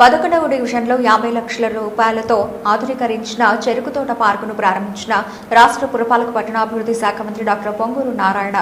పదకొండవ డివిజన్లో యాభై లక్షల రూపాయలతో ఆధునీకరించిన చెరుకు తోట పార్కును ప్రారంభించిన రాష్ట్ర పురపాలక పట్టణాభివృద్ధి శాఖ మంత్రి డాక్టర్ పొంగూరు నారాయణ.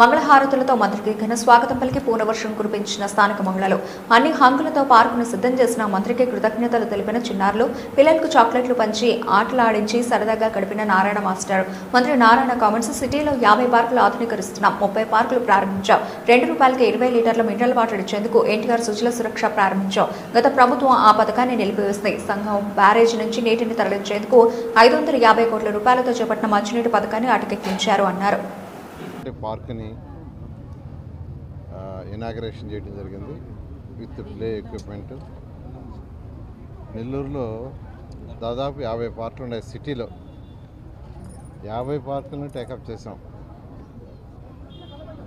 మంగళహారతులతో మంత్రికి ఘన స్వాగతం పలికి పూర్ణవర్షం కురిపించిన స్థానిక మహిళలు. అన్ని హంగులతో పార్కును సిద్ధం చేసిన మంత్రికి కృతజ్ఞతలు తెలిపిన చిన్నారులు పిల్లలకు చాక్లెట్లు పంచి ఆటలాడించి సరదాగా గడిపిన నారాయణ మాస్టర్. మంత్రి నారాయణ కామెంట్స్ సిటీలో యాభై పార్కులు ఆధునీకరిస్తున్నాం ముప్పై పార్కులు ప్రారంభించాం. రెండు రూపాయలకి ఇరవై లీటర్ల మినరల్ వాటర్ ఇచ్చేందుకు ఎన్టీఆర్ సుజల సురక్ష ప్రారంభించాం. గత ప్రభుత్వం ఆ పథకాన్ని నిలిపివేసింది. సంఘం బ్యారేజ్ నుంచి నీటిని తరలించేందుకు ఐదు వందల యాభై కోట్ల రూపాయలతో చేపట్టిన మంచినీటి పథకాన్ని అటకెక్కించారు అన్నారు. పార్క్ని ఇనాగరేషన్ చేయడం జరిగింది విత్ ప్లే ఎక్విప్మెంట్. నెల్లూరులో దాదాపు యాభై పార్కులు ఉన్నాయి సిటీలో. యాభై పార్కులను టేకప్ చేసాం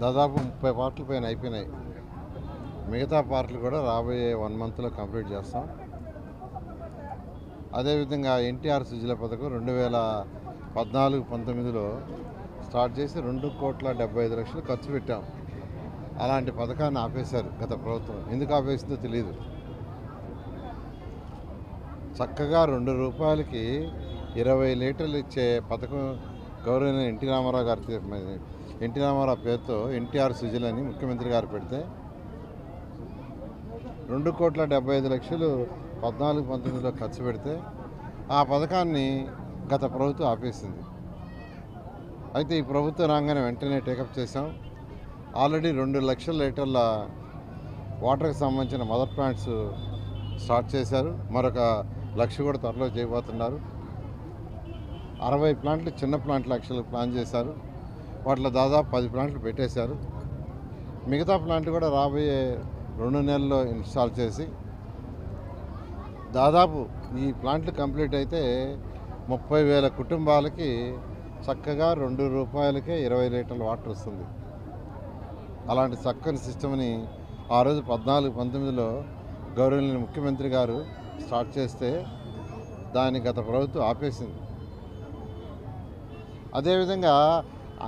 దాదాపు ముప్పై పార్కుల పైన అయిపోయినాయి. మిగతా పార్కులు కూడా రాబోయే వన్ మంత్లో కంప్లీట్ చేస్తాం. అదేవిధంగా ఎన్టీఆర్ సుజల పథకం రెండు వేల పద్నాలుగు పంతొమ్మిదిలో స్టార్ట్ చేసి రెండు కోట్ల డెబ్బై ఐదు లక్షలు ఖర్చు పెట్టాం. అలాంటి పథకాన్ని ఆపేశారు గత ప్రభుత్వం. ఎందుకు ఆపేసిందో తెలియదు చక్కగా రెండు రూపాయలకి ఇరవై లీటర్లు ఇచ్చే పథకం గౌరవైన ఎన్టీ రామారావు గారి ఎన్టీ రామారావు పేరుతో ఎన్టీఆర్ సుజల్ అని ముఖ్యమంత్రి గారు పెడితే రెండు కోట్ల డెబ్బై ఐదు లక్షలు పద్నాలుగు పంతొమ్మిదిలో ఖర్చు పెడితే ఆ పథకాన్ని గత ప్రభుత్వం ఆపేసింది. అయితే ఈ ప్రభుత్వ రాగానే వెంటనే టేకప్ చేసాం ఆల్రెడీ రెండు లక్షల లీటర్ల వాటర్కి సంబంధించిన మదర్ ప్లాంట్స్ స్టార్ట్ చేశారు. మరొక లక్ష కూడా త్వరలో చేయబోతున్నారు. అరవై ప్లాంట్లు చిన్న ప్లాంట్లు లక్షలు ప్లాన్ చేశారు. వాటిలో దాదాపు పది ప్లాంట్లు పెట్టేశారు. మిగతా ప్లాంట్లు కూడా రాబోయే రెండు నెలల్లో ఇన్స్టాల్ చేసి దాదాపు ఈ ప్లాంట్లు కంప్లీట్ అయితే ముప్పై వేల కుటుంబాలకి చక్కగా రెండు రూపాయలకే ఇరవై లీటర్ల వాటర్ వస్తుంది. అలాంటి చక్కని సిస్టమ్ని ఆ రోజు పద్నాలుగు పంతొమ్మిదిలో గౌరవనీయ ముఖ్యమంత్రి గారు స్టార్ట్ చేస్తే దాన్ని గత ప్రభుత్వం ఆపేసింది. అదేవిధంగా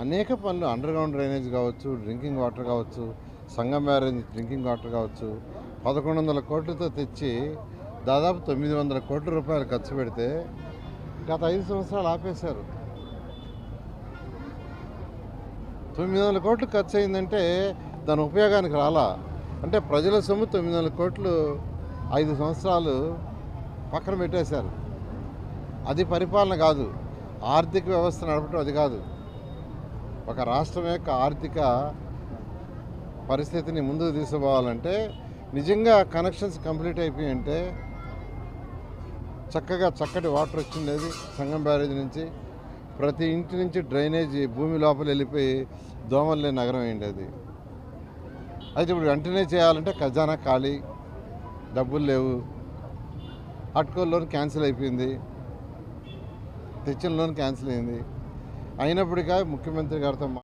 అనేక పనులు అండర్గ్రౌండ్ డ్రైనేజ్ కావచ్చు డ్రింకింగ్ వాటర్ కావచ్చు సంగం బ్యారేజ్ డ్రింకింగ్ వాటర్ కావచ్చు పదకొండు వందల కోట్లతో తెచ్చి దాదాపు తొమ్మిది వందల కోట్ల రూపాయలు ఖర్చు పెడితే గత ఐదు సంవత్సరాలు ఆపేశారు. తొమ్మిది వందల కోట్లు ఖర్చు అయిందంటే దాని ఉపయోగానికి రాలా. అంటే ప్రజల సొమ్ము తొమ్మిది వందల కోట్లు ఐదు సంవత్సరాలు పక్కన పెట్టేశారు. అది పరిపాలన కాదు. ఆర్థిక వ్యవస్థ నడపడం అది కాదు. ఒక రాష్ట్రం యొక్క ఆర్థిక పరిస్థితిని ముందుకు తీసుకుపోవాలంటే నిజంగా కనెక్షన్స్ కంప్లీట్ అయిపోయి అంటే చక్కగా చక్కటి వాటర్ వచ్చిండేది సంగం బ్యారేజ్ నుంచి. ప్రతి ఇంటి నుంచి డ్రైనేజ్ భూమి లోపల వెళ్ళిపోయి దోమలు లేని నగరం అయింది అది? అయితే ఇప్పుడు వెంటనే చేయాలంటే ఖజానా ఖాళీ డబ్బులు లేవు. అట్కో లోన్ క్యాన్సిల్ అయిపోయింది. తెచ్చిన లోన్ క్యాన్సిల్ అయింది. అయినప్పటికీ ముఖ్యమంత్రి గారితో